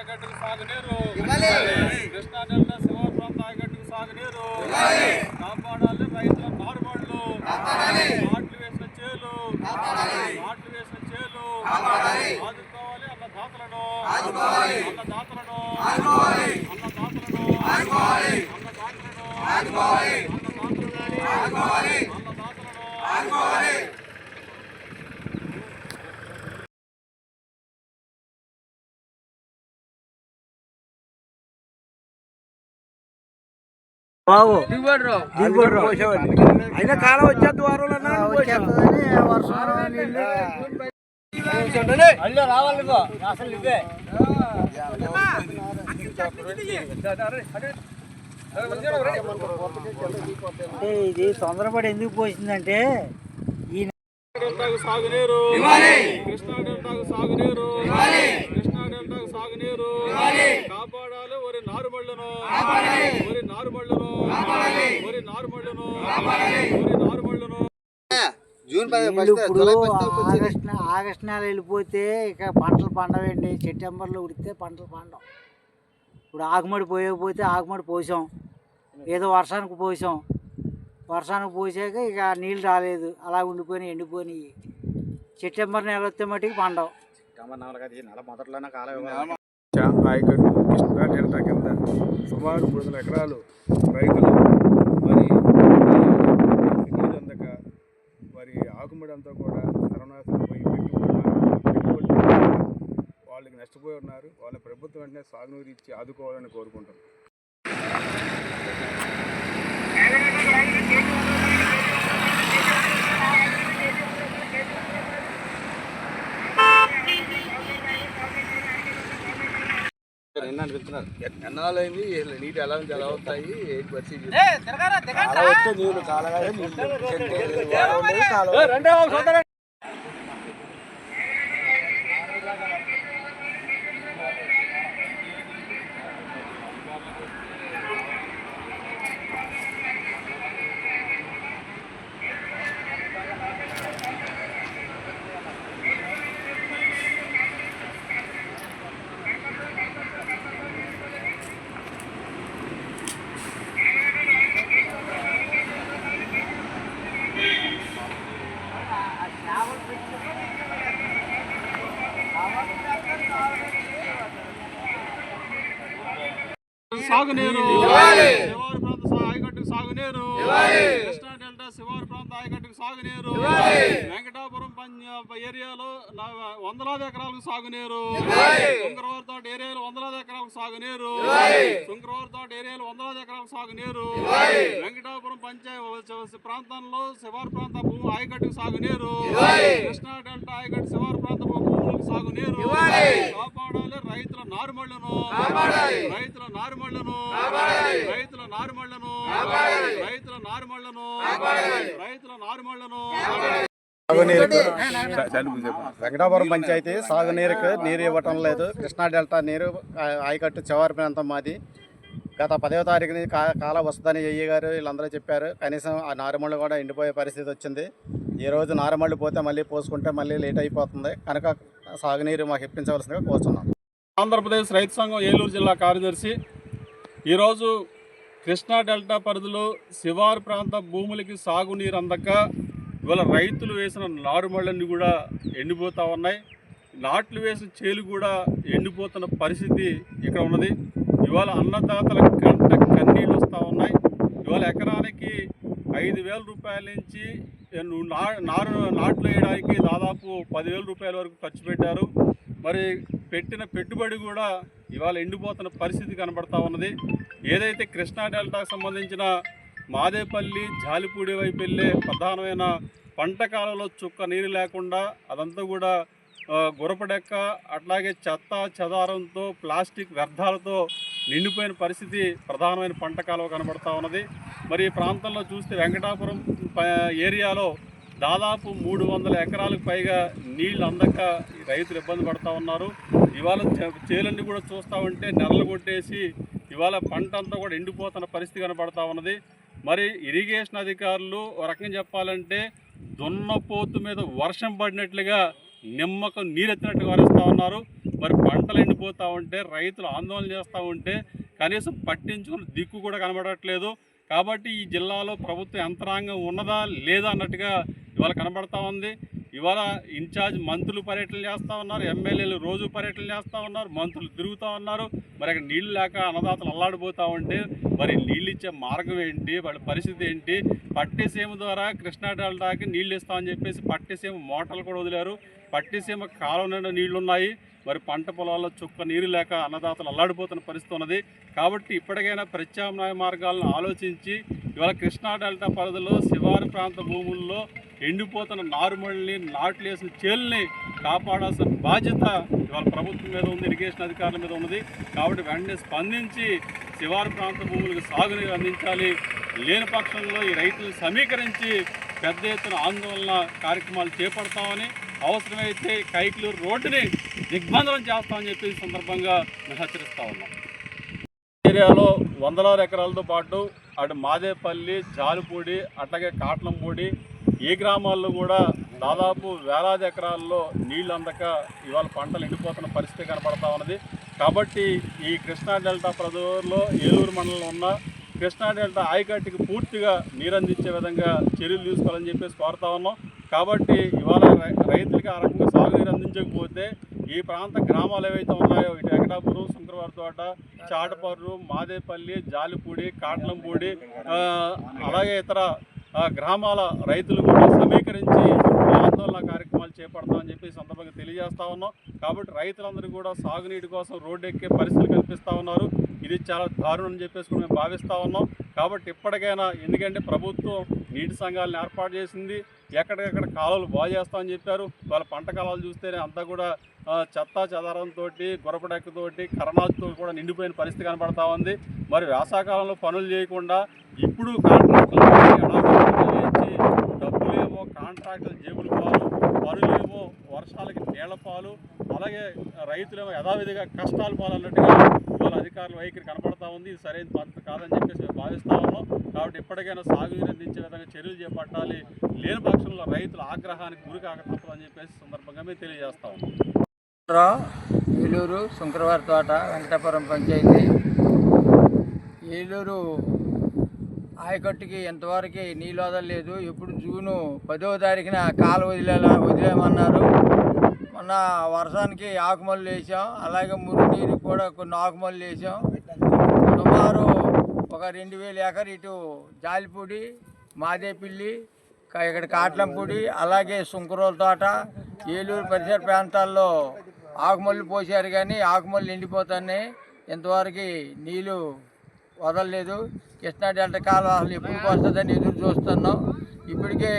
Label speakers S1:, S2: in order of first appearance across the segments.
S1: ఆయకట్టుకు సాగునీరు. కృష్ణా డెల్టా శివారు ప్రాంత ఆయకట్టుకు సాగునీరు కాపాడాలి రైతుల నారుమళ్ళు నాట్లు వేసిన చేలు. నాట్లు వేసిన చేలు. ఆదుకోవాలి అన్నదాతలను. అన్నదాతలను. అన్నదాతలను. అన్నదాతలను అన్నదాతలను.
S2: బావు
S3: దిగుబడి అయినా కాలం వచ్చేది వారంలో
S2: వచ్చేస్తుందని వర్షం నీళ్ళు
S3: అల్లు రావాలి అసలు ఇవే
S2: అంటే ఇది తొందరపడి ఎందుకు పోసిందంటే ఈ
S1: సాగునీరు. కృష్ణా సాగునీరు. సాగునీరు. కాపాడాలి. వరి నారుమళ్ళను. వరి నారుమళ్ళను. వరి నారుమళ్ళను. వరి నారుమళ్ళను.
S4: జూన్
S2: ఆగస్ట్ నె- ఆగస్ట్ నెల వెళ్ళిపోతే ఇక పంటలు పండవండి. సెప్టెంబర్లో ఉడితే పంటలు పండవు ఇప్పుడు ఆకుమడి పోయకపోతే ఆకుమడి పోసాం. ఏదో వర్షానికి పోసాం. వర్షానికి పోసాక ఇక నీళ్ళు రాలేదు. అలా ఉండిపోయినాయి ఎండిపోయినాయి. సెప్టెంబర్ నెల వస్తే మట్టుకు పండవు
S3: కృష్ణా డెల్టా కింద సుమారు మూడు వందల ఎకరాలు రైతులు మరి నీళ్ళు అందక మరి ఆకుముడి అంతా కూడా కరోనాశనం పోయి పెట్టుబడి వాళ్ళకి నష్టపోయి ఉన్నారు. వాళ్ళ ప్రభుత్వం వెంటనే సాగునీరు ఇచ్చి ఆదుకోవాలని కోరుకుంటున్నారు ఎన్నాళ్ళైంది నీటి ఎలా ఉంది ఎలా వస్తాయి నీళ్ళు నీళ్ళు కాలువ
S1: సాగునీరు. శివారు ప్రాంత ఆయకట్టుకు సాగునీరు. కృష్ణా డెల్టా శివారు ప్రాంత ఆయకట్టుకు సాగునీరు. వెంకటాపురం పంజాబ్ ఏరియాలో వందలాది ఎకరాలకు సాగునీరు. శుంకరవారి తోట ఏరియాలో వందలాది ఎకరాలకు సాగునీరు. శుంకరవారి తోట ఏరియాలో వందలాది ఎకరాలకు సాగునీరు. వెంకటాపురం పంచాయతీ ప్రాంతంలో శివారు ప్రాంత భూమి ఆయకట్టుకు సాగునీరు. కృష్ణా డెల్టా ఆయకట్టు శివారు ప్రాంత భూములకు సాగునీరు కాపాడాలి రైతుల నారుమళ్ళను రైతుల నారుమళ్ళను రైతుల నారుమళ్ళను రైతుల నారుమళ్ళను రైతుల నారుమళ్ళను
S5: వెంకటాపురం పంచాయతీ సాగునీరుకు నీరు ఇవ్వటం లేదు. కృష్ణా డెల్టా నీరు ఆయకట్టు చివరి ప్రాంతం మాది. గత పదవ తారీఖుని కా కాలం వస్తుందని అయ్య గారు వీళ్ళందరూ చెప్పారు. కనీసం ఆ నారుమళ్ళు కూడా ఎండిపోయే పరిస్థితి వచ్చింది. ఈ రోజు నారుమళ్ళు పోతే మళ్ళీ పోసుకుంటే మళ్ళీ లేట్ అయిపోతుంది. కనుక సాగునీరు మాకు ఇప్పించవలసిందిగా కోరుతున్నాను
S1: ఆంధ్రప్రదేశ్ రైతు సంఘం ఏలూరు జిల్లా కార్యదర్శి ఈరోజు కృష్ణా డెల్టా పరిధిలో శివారు ప్రాంత భూములకి సాగునీరు అందక ఇవాళ రైతులు వేసిన నారుమళ్ళన్నీ కూడా ఎండిపోతూ ఉన్నాయి. నాట్లు వేసిన చేలు కూడా ఎండిపోతున్న పరిస్థితి ఇక్కడ ఉన్నది. ఇవాళ అన్నదాతల కంట కన్నీళ్ళు వస్తూ ఉన్నాయి. ఇవాళ ఎకరానికి ఐదు వేల రూపాయల నుంచి నారు నాట్లు వేయడానికి దాదాపు పదివేల రూపాయల వరకు ఖర్చు పెట్టారు. మరి పెట్టిన పెట్టుబడి కూడా ఇవాళ ఎండిపోతున్న పరిస్థితి కనబడతా ఉన్నది. ఏదైతే కృష్ణా డెల్టాకు సంబంధించిన మాదేపల్లి జాలిపూడి వైపు వెళ్ళే ప్రధానమైన పంట కాలంలో చుక్క నీరు లేకుండా అదంతా కూడా గురపడెక్క అట్లాగే చెత్త చెదారంతో ప్లాస్టిక్ వ్యర్థాలతో నిండిపోయిన పరిస్థితి ప్రధానమైన పంట కాలువ కనబడతా ఉన్నది. మరి ఈ ప్రాంతంలో చూస్తే వెంకటాపురం ఏరియాలో దాదాపు మూడు వందల ఎకరాలకు పైగా నీళ్ళు అందక రైతులు ఇబ్బంది పడతా ఉన్నారు. ఇవాళ చే- చేలన్నీ కూడా చూస్తూ ఉంటే నెరలు కొట్టేసి ఇవాళ పంట అంతా కూడా ఎండిపోతున్న పరిస్థితి కనబడతా ఉన్నది. మరి ఇరిగేషన్ అధికారులు ఒక రకంగా చెప్పాలంటే దున్నపోతు మీద వర్షం పడినట్లుగా నిమ్మకం నీరెత్తినట్టుగా వరిస్తూ ఉన్నారు. మరి పంటలు ఎండిపోతూ ఉంటే రైతులు ఆందోళన చేస్తూ ఉంటే కనీసం పట్టించుకుని దిక్కు కూడా కనబడట్లేదు. కాబట్టి ఈ జిల్లాలో ప్రభుత్వ యంత్రాంగం ఉన్నదా లేదా అన్నట్టుగా ఇవాళ కనబడతా ఉంది. ఇవాళ ఇన్ఛార్జ్ మంత్రులు పర్యటనలు చేస్తూ ఉన్నారు ఎమ్మెల్యేలు రోజు పర్యటనలు చేస్తూ ఉన్నారు మంత్రులు తిరుగుతూ ఉన్నారు. మరి అక్కడ నీళ్ళు లేక అన్నదాతలు అల్లాడిపోతూ ఉంటే మరి నీళ్ళు ఇచ్చే మార్గం ఏంటి వాళ్ళ పరిస్థితి ఏంటి? పట్టిసీమ ద్వారా కృష్ణా డెల్టాకి నీళ్ళు ఇస్తామని చెప్పేసి పట్టిసీమ మోటార్లు కూడా వదిలారు. పట్టిసీమ కాలం నిండా నీళ్ళున్నాయి. మరి పంట పొలాల్లో చుక్క నీరు లేక అన్నదాతలు అల్లాడిపోతున్న పరిస్థితి ఉన్నది. కాబట్టి ఇప్పటికైనా ప్రత్యామ్నాయ మార్గాలను ఆలోచించి ఇవాళ కృష్ణా డెల్టా పరిధిలో శివారు ప్రాంత భూముల్లో ఎండిపోతున్న నారుమల్ని నాట్లు వేసిన చేల్ని కాపాడాల్సిన బాధ్యత ఇవాళ ప్రభుత్వం మీద ఉంది ఇరిగేషన్ అధికారుల మీద ఉన్నది. కాబట్టి వెంటనే స్పందించి శివారు ప్రాంత భూములకు సాగునీరు అందించాలి. లేని పక్షంలో ఈ రైతులను సమీకరించి పెద్ద ఎత్తున ఆందోళన కార్యక్రమాలు చేపడతామని అవసరమైతే కైకిలూరు రోడ్డుని దిగ్బంధనం చేస్తామని చెప్పి సందర్భంగా మేము హెచ్చరిస్తా ఉన్నాం. ఏరియాలో వందలారు ఎకరాలతో పాటు అటు మాదేపల్లి జాలుపూడి అట్లాగే కాట్లంపూడి ఈ గ్రామాల్లో కూడా దాదాపు వేలాది ఎకరాల్లో నీళ్ళు అందక ఇవాళ పంటలు ఎండిపోతున్న పరిస్థితి కనపడతా ఉన్నది. కాబట్టి ఈ కృష్ణా డెల్టా ప్రజల్లో ఏలూరు మండలంలో ఉన్న కృష్ణా డెల్టా ఆయకట్టుకి పూర్తిగా నీరందించే విధంగా చర్యలు తీసుకోవాలని చెప్పేసి కోరుతా ఉన్నాం. కాబట్టి ఇవాళ రై- రైతులకి ఆ రకంగా సాగునీరు అందించకపోతే ఈ ప్రాంత గ్రామాలు ఏవైతే ఉన్నాయో ఇటు వెంకటాపురం శంకరవారి తోట చాటపర్రు మాదేపల్లి జాలిపూడి కాట్లంపూడి అలాగే ఇతర గ్రామాల రైతులు కూడా సమీకరించి ఆందోళన కార్యక్రమాలు చేపడతామని చెప్పి సందర్భంగా తెలియజేస్తా ఉన్నాం. కాబట్టి రైతులందరూ కూడా సాగునీటి కోసం రోడ్డు ఎక్కే పరిస్థితులు కల్పిస్తూ ఉన్నారు. ఇది చాలా దారుణం అని చెప్పేసి కూడా మేము భావిస్తూ ఉన్నాం. కాబట్టి ఇప్పటికైనా ఎందుకంటే ప్రభుత్వం నీటి సంఘాలను ఏర్పాటు చేసింది. ఎక్కడికక్కడ కాలువలు బాగు చేస్తామని చెప్పారు. వాళ్ళ పంట కాలాలు చూస్తేనే అంతా కూడా చెత్త చెదారంతో గురపడెక్కతోటి కరణాలతో కూడా నిండిపోయిన పరిస్థితి కనబడతా ఉంది. మరి వేసాకాలంలో పనులు చేయకుండా ఇప్పుడు కాంట్రాక్టులు రైతులు యథావిధిగా కష్టాలు పాలన్నట్టుగా వాళ్ళ అధికారుల వైఖరి కనపడతా ఉంది. ఇది సరైన పద్ధతి కాదని చెప్పేసి మేము భావిస్తా ఉన్నాం. కాబట్టి ఇప్పటికైనా సాగునీరు అందించే విధంగా చర్యలు చేపట్టాలి. లేని పక్షంలో రైతుల ఆగ్రహానికి గురి కాక చెప్పేసి సందర్భంగా మేము తెలియజేస్తా ఉన్నాం.
S6: ఏలూరు శుంకరవారి తోట వెంకటాపురం పంచాయతీ. ఏలూరు ఆయకట్టుకి ఎంతవరకు నీళ్ళు వదలలేదు. ఎప్పుడు జూను పదో తారీఖున కాలు వదిలేలా వదిలేమన్నారు. మొన్న వర్షానికి ఆకుమల్లు వేసాం. అలాగే మురుగునీరు కూడా కొన్ని ఆకుమల్లు వేసాం. సుమారు ఒక రెండు వేల ఎకర్ ఇటు జాలిపూడి మాదేపిల్లి ఇక్కడ కాట్లంపూడి అలాగే సుంకరోల తోట ఏలూరు పరిసర ప్రాంతాల్లో ఆకుమల్లు పోసారు కానీ ఆకుమల్లు ఎండిపోతున్నాయి. ఇంతవరకు నీళ్ళు వదలలేదు. కృష్ణా డెల్టా కాలం అసలు ఎప్పుడు వస్తుందని ఎదురు చూస్తున్నాం. ఇప్పటికే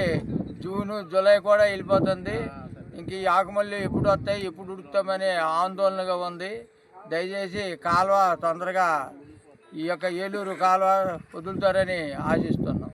S6: జూను జూలై కూడా వెళ్ళిపోతుంది. ఇంక ఈ ఆకుమల్లి ఎప్పుడు వస్తాయి ఎప్పుడు ఉడుకుతామనే ఆందోళనగా ఉంది. దయచేసి కాలువ తొందరగా ఈ యొక్క ఏలూరు కాలువ వదులుతారని ఆశిస్తున్నాం.